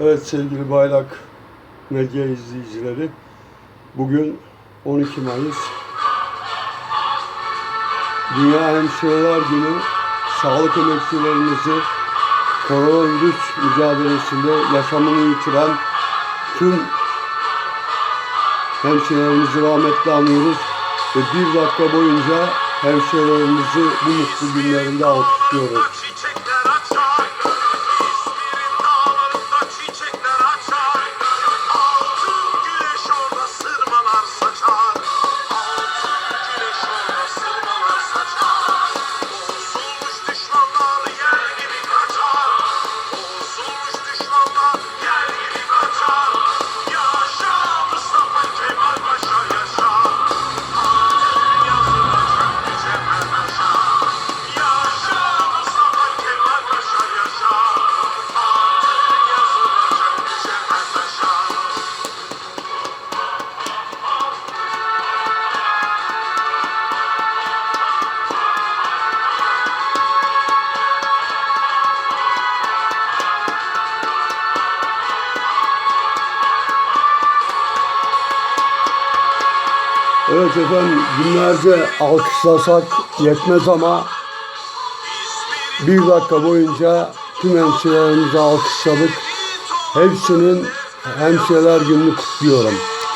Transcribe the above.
Evet sevgili Bayrak Medya izleyicileri. Bugün 12 Mayıs. Dünya Hemşireler Günü. Sağlık emekçilerimizi koronavirüs mücadelesinde yaşamını yitiren tüm hemşirelerimizi rahmetle anıyoruz. Ve bir dakika boyunca hemşirelerimizi bu mutlu günlerinde alkışlıyoruz. Evet efendim günlerce alkışlasak yetmez ama bir dakika boyunca tüm hemşirelerimizi alkışladık. Hepsinin hemşireler gününü kutluyorum.